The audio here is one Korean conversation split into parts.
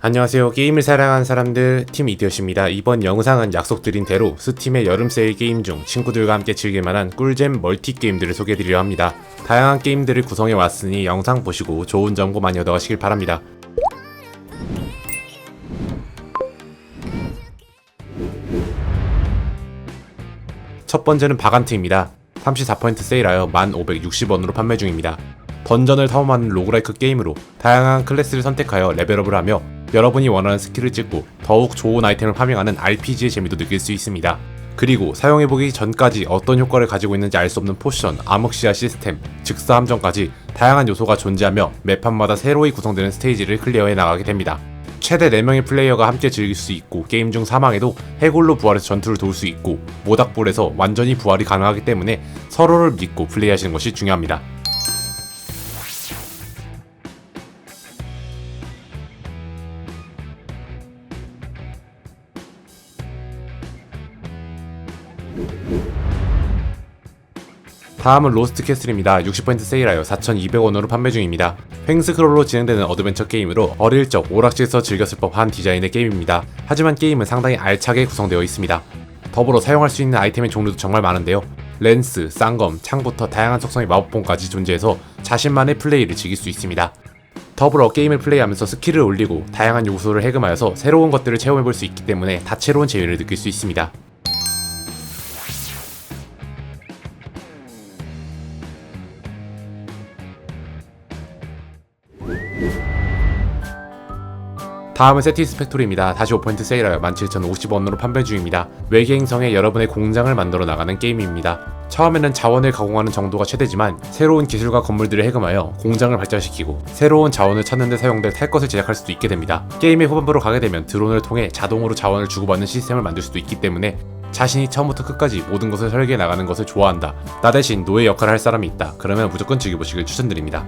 안녕하세요. 게임을 사랑하는 사람들 팀 이디엇입니다. 이번 영상은 약속드린 대로 스팀의 여름 세일 게임 중 친구들과 함께 즐길 만한 꿀잼 멀티 게임들을 소개해드리려 합니다. 다양한 게임들을 구성해 왔으니 영상 보시고 좋은 정보 많이 얻어가시길 바랍니다. 첫 번째는 바간트입니다. 34% 세일하여 1,560원으로 판매 중입니다. 던전을 탐험하는 로그라이크 게임으로 다양한 클래스를 선택하여 레벨업을 하며 여러분이 원하는 스킬을 찍고 더욱 좋은 아이템을 파밍하는 RPG의 재미도 느낄 수 있습니다. 그리고 사용해보기 전까지 어떤 효과를 가지고 있는지 알 수 없는 포션, 암흑시야 시스템, 즉사 함정까지 다양한 요소가 존재하며 매판마다 새로이 구성되는 스테이지를 클리어해 나가게 됩니다. 최대 4명의 플레이어가 함께 즐길 수 있고 게임 중 사망해도 해골로 부활해서 전투를 도울 수 있고 모닥불에서 완전히 부활이 가능하기 때문에 서로를 믿고 플레이하시는 것이 중요합니다. 다음은 로스트 캐슬입니다. 60% 세일하여 4,200원으로 판매 중입니다. 횡스크롤로 진행되는 어드벤처 게임으로 어릴 적 오락실에서 즐겼을 법한 디자인의 게임입니다. 하지만 게임은 상당히 알차게 구성되어 있습니다. 더불어 사용할 수 있는 아이템의 종류도 정말 많은데요. 렌스, 쌍검, 창부터 다양한 속성의 마법봉까지 존재해서 자신만의 플레이를 즐길 수 있습니다. 더불어 게임을 플레이하면서 스킬을 올리고 다양한 요소를 해금하여서 새로운 것들을 체험해볼 수 있기 때문에 다채로운 재미를 느낄 수 있습니다. 다음은 세티스 팩토리입니다. 다시 5% 세일하여 17,050원으로 판매 중입니다. 외계행성에 여러분의 공장을 만들어 나가는 게임입니다. 처음에는 자원을 가공하는 정도가 최대지만 새로운 기술과 건물들을 해금하여 공장을 발전시키고 새로운 자원을 찾는 데 사용될 탈 것을 제작할 수도 있게 됩니다. 게임의 후반부로 가게 되면 드론을 통해 자동으로 자원을 주고받는 시스템을 만들 수도 있기 때문에 자신이 처음부터 끝까지 모든 것을 설계해 나가는 것을 좋아한다. 나 대신 노예 역할을 할 사람이 있다. 그러면 무조건 즐겨보시길 추천드립니다.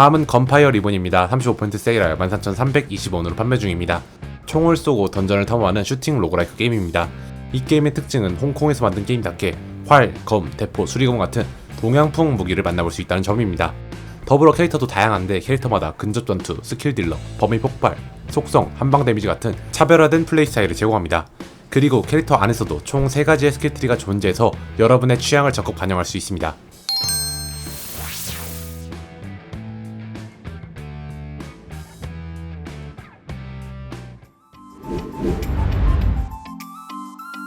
다음은 건파이어 리본입니다. 35% 세일하여 13,320원으로 판매 중입니다. 총을 쏘고 던전을 탐험하는 슈팅 로그라이크 게임입니다. 이 게임의 특징은 홍콩에서 만든 게임답게 활, 검, 대포, 수리검 같은 동양풍 무기를 만나볼 수 있다는 점입니다. 더불어 캐릭터도 다양한데 캐릭터마다 근접 전투, 스킬 딜러, 범위 폭발, 속성, 한방 데미지 같은 차별화된 플레이 스타일을 제공합니다. 그리고 캐릭터 안에서도 총 3가지의 스킬 트리가 존재해서 여러분의 취향을 적극 반영할 수 있습니다.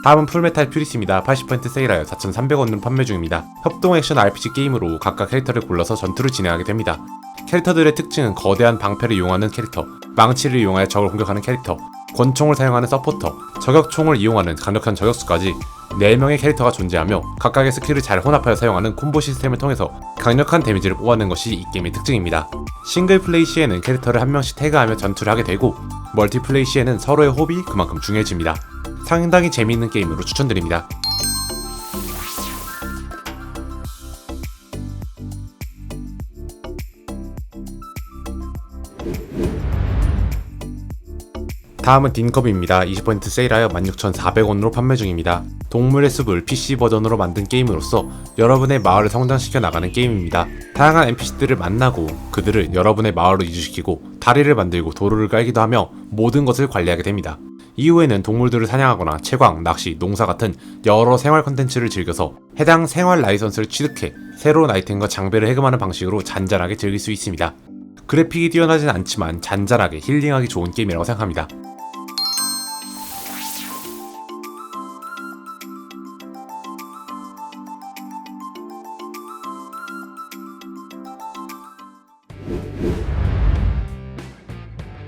다음은 풀메탈 퓨리스입니다. 80% 세일하여 4,300원으로 판매 중입니다. 협동 액션 RPG 게임으로 각각 캐릭터를 골라서 전투를 진행하게 됩니다. 캐릭터들의 특징은 거대한 방패를 이용하는 캐릭터, 망치를 이용하여 적을 공격하는 캐릭터, 권총을 사용하는 서포터, 저격총을 이용하는 강력한 저격수까지 4명의 캐릭터가 존재하며 각각의 스킬을 잘 혼합하여 사용하는 콤보 시스템을 통해서 강력한 데미지를 뽑아내는 것이 이 게임의 특징입니다. 싱글 플레이 시에는 캐릭터를 한 명씩 태그하며 전투를 하게 되고 멀티플레이 시에는 서로의 호흡이 그만큼 중요해집니다. 상당히 재미있는 게임으로 추천드립니다. 다음은 딘컵입니다. 20% 세일하여 16,400원으로 판매 중입니다. 동물의 숲을 PC 버전으로 만든 게임으로서 여러분의 마을을 성장시켜 나가는 게임입니다. 다양한 NPC들을 만나고 그들을 여러분의 마을로 이주시키고 다리를 만들고 도로를 깔기도 하며 모든 것을 관리하게 됩니다. 이후에는 동물들을 사냥하거나 채광, 낚시, 농사 같은 여러 생활 컨텐츠를 즐겨서 해당 생활 라이선스를 취득해 새로운 아이템과 장비를 해금하는 방식으로 잔잔하게 즐길 수 있습니다. 그래픽이 뛰어나진 않지만 잔잔하게 힐링하기 좋은 게임이라고 생각합니다.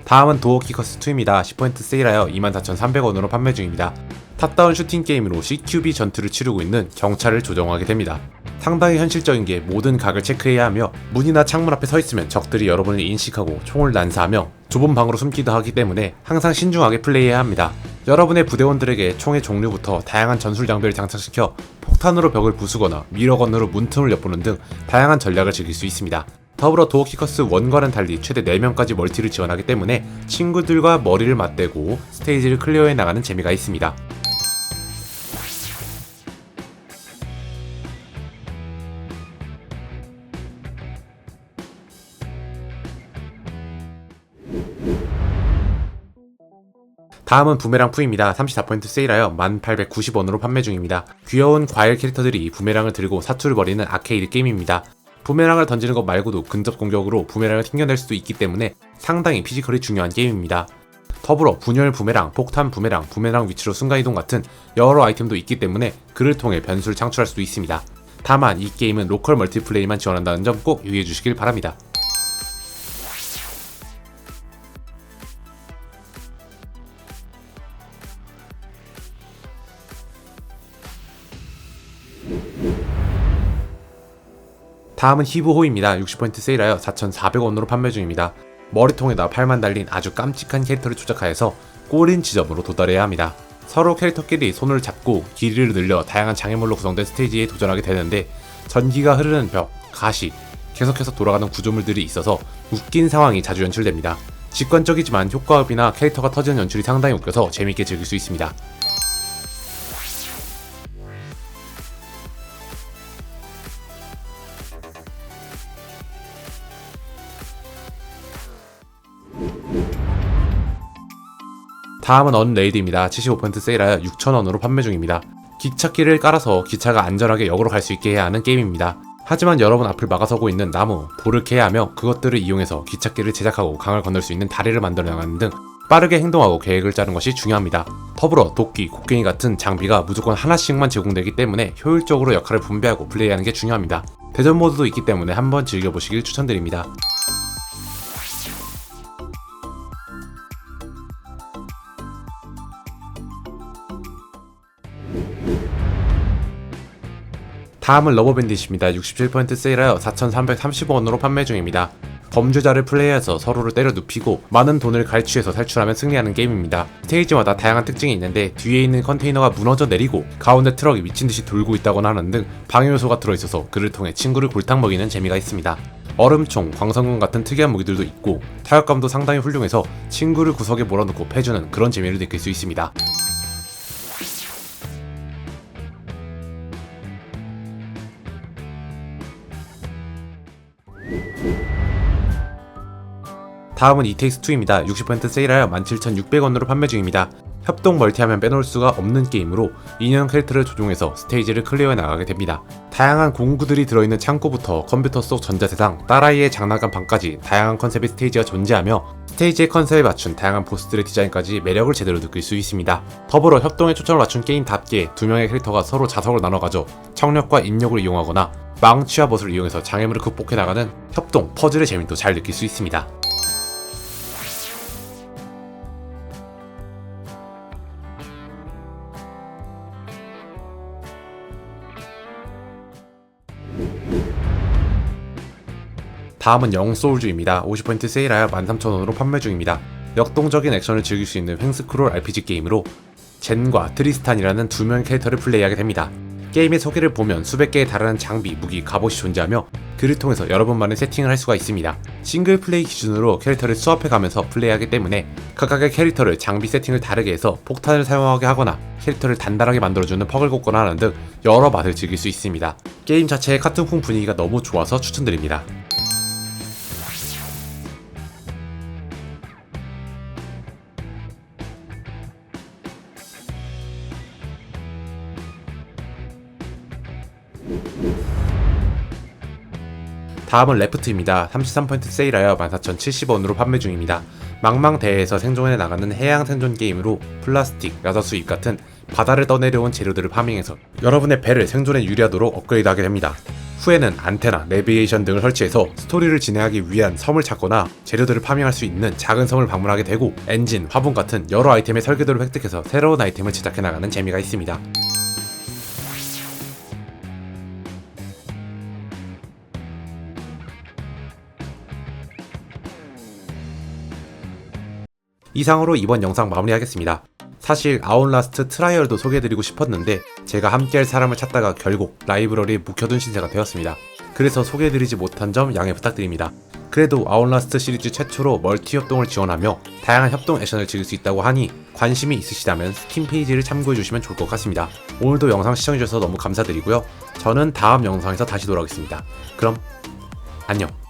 다음은 도어 키커스 2입니다. 10% 세일하여 24,300원으로 판매 중입니다. 탑다운 슈팅 게임으로 CQB 전투를 치르고 있는 경찰을 조정하게 됩니다. 상당히 현실적인 게 모든 각을 체크해야 하며 문이나 창문 앞에 서 있으면 적들이 여러분을 인식하고 총을 난사하며 좁은 방으로 숨기도 하기 때문에 항상 신중하게 플레이해야 합니다. 여러분의 부대원들에게 총의 종류부터 다양한 전술 장비를 장착시켜 폭탄으로 벽을 부수거나 미러건으로 문틈을 엿보는 등 다양한 전략을 즐길 수 있습니다. 더불어 도어키커스 원과는 달리 최대 4명까지 멀티를 지원하기 때문에 친구들과 머리를 맞대고 스테이지를 클리어해 나가는 재미가 있습니다. 다음은 부메랑 푸입니다. 34포인트 세일하여 1890원으로 판매 중입니다. 귀여운 과일 캐릭터들이 부메랑을 들고 사투를 벌이는 아케이드 게임입니다. 부메랑을 던지는 것 말고도 근접 공격으로 부메랑을 튕겨낼 수도 있기 때문에 상당히 피지컬이 중요한 게임입니다. 더불어 분열 부메랑, 폭탄 부메랑, 부메랑 위치로 순간이동 같은 여러 아이템도 있기 때문에 그를 통해 변수를 창출할 수도 있습니다. 다만 이 게임은 로컬 멀티플레이만 지원한다는 점 꼭 유의해 주시길 바랍니다. 다음은 히브호입니다. 60포인트 세일하여 4,400원으로 판매 중입니다. 머리통에다 팔만 달린 아주 깜찍한 캐릭터를 조작하여서 꼬린 지점으로 도달해야 합니다. 서로 캐릭터끼리 손을 잡고 길이를 늘려 다양한 장애물로 구성된 스테이지에 도전하게 되는데 전기가 흐르는 벽, 가시, 계속해서 돌아가는 구조물들이 있어서 웃긴 상황이 자주 연출됩니다. 직관적이지만 효과음이나 캐릭터가 터지는 연출이 상당히 웃겨서 재밌게 즐길 수 있습니다. 다음은 언레이드입니다. 75% 세일하여 6,000원으로 판매 중입니다. 기찻길을 깔아서 기차가 안전하게 역으로 갈 수 있게 해야 하는 게임입니다. 하지만 여러분 앞을 막아서고 있는 나무, 돌을 캐야 하며 그것들을 이용해서 기찻길을 제작하고 강을 건널 수 있는 다리를 만들어 나가는 등 빠르게 행동하고 계획을 짜는 것이 중요합니다. 더불어 도끼, 곡괭이 같은 장비가 무조건 하나씩만 제공되기 때문에 효율적으로 역할을 분배하고 플레이하는 게 중요합니다. 대전 모드도 있기 때문에 한번 즐겨보시길 추천드립니다. 다음은 러버밴딧입니다. 67% 세일하여 4,330원으로 판매 중입니다. 범죄자를 플레이해서 서로를 때려 눕히고 많은 돈을 갈취해서 탈출하면 승리하는 게임입니다. 스테이지마다 다양한 특징이 있는데 뒤에 있는 컨테이너가 무너져 내리고 가운데 트럭이 미친 듯이 돌고 있다거나 하는 등 방해 요소가 들어있어서 그를 통해 친구를 골탕 먹이는 재미가 있습니다. 얼음총, 광선검 같은 특이한 무기들도 있고 타격감도 상당히 훌륭해서 친구를 구석에 몰아넣고 패주는 그런 재미를 느낄 수 있습니다. 다음은 이테이스2입니다. 60% 세일하여 17,600원으로 판매 중입니다. 협동 멀티하면 빼놓을 수가 없는 게임으로 인형 캐릭터를 조종해서 스테이지를 클리어해 나가게 됩니다. 다양한 공구들이 들어있는 창고부터 컴퓨터 속 전자세상, 딸아이의 장난감 방까지 다양한 컨셉의 스테이지가 존재하며 스테이지의 컨셉에 맞춘 다양한 보스들의 디자인까지 매력을 제대로 느낄 수 있습니다. 더불어 협동에 초점을 맞춘 게임답게 두 명의 캐릭터가 서로 자석을 나눠 가져 청력과 인력을 이용하거나 망치와 봇을 이용해서 장애물을 극복해 나가는 협동, 퍼즐의 재미도 잘 느낄 수 있습니다. 다음은 영소울즈입니다. 50% 세일하여 13,000원으로 판매 중입니다. 역동적인 액션을 즐길 수 있는 횡스크롤 RPG 게임으로 젠과 트리스탄이라는 두 명의 캐릭터를 플레이하게 됩니다. 게임의 소개를 보면 수백 개의 다른 장비, 무기, 갑옷이 존재하며 그를 통해서 여러분만의 세팅을 할 수가 있습니다. 싱글 플레이 기준으로 캐릭터를 수합해 가면서 플레이하기 때문에 각각의 캐릭터를 장비 세팅을 다르게 해서 폭탄을 사용하게 하거나 캐릭터를 단단하게 만들어주는 퍽을 꽂거나 하는 등 여러 맛을 즐길 수 있습니다. 게임 자체의 카툰풍 분위기가 너무 좋아서 추천드립니다. 다음은 레프트입니다. 33% 세일하여 14,070원으로 판매 중입니다. 망망대해에서 생존해 나가는 해양 생존 게임으로 플라스틱, 야자 수입 같은 바다를 떠내려온 재료들을 파밍해서 여러분의 배를 생존에 유리하도록 업그레이드하게 됩니다. 후에는 안테나, 내비게이션 등을 설치해서 스토리를 진행하기 위한 섬을 찾거나 재료들을 파밍할 수 있는 작은 섬을 방문하게 되고 엔진, 화분 같은 여러 아이템의 설계도를 획득해서 새로운 아이템을 제작해 나가는 재미가 있습니다. 이상으로 이번 영상 마무리하겠습니다. 사실 아웃라스트 트라이얼도 소개해드리고 싶었는데 제가 함께할 사람을 찾다가 결국 라이브러리에 묵혀둔 신세가 되었습니다. 그래서 소개해드리지 못한 점 양해 부탁드립니다. 그래도 아웃라스트 시리즈 최초로 멀티 협동을 지원하며 다양한 협동 액션을 즐길 수 있다고 하니 관심이 있으시다면 스팀 페이지를 참고해주시면 좋을 것 같습니다. 오늘도 영상 시청해주셔서 너무 감사드리고요. 저는 다음 영상에서 다시 돌아오겠습니다. 그럼 안녕.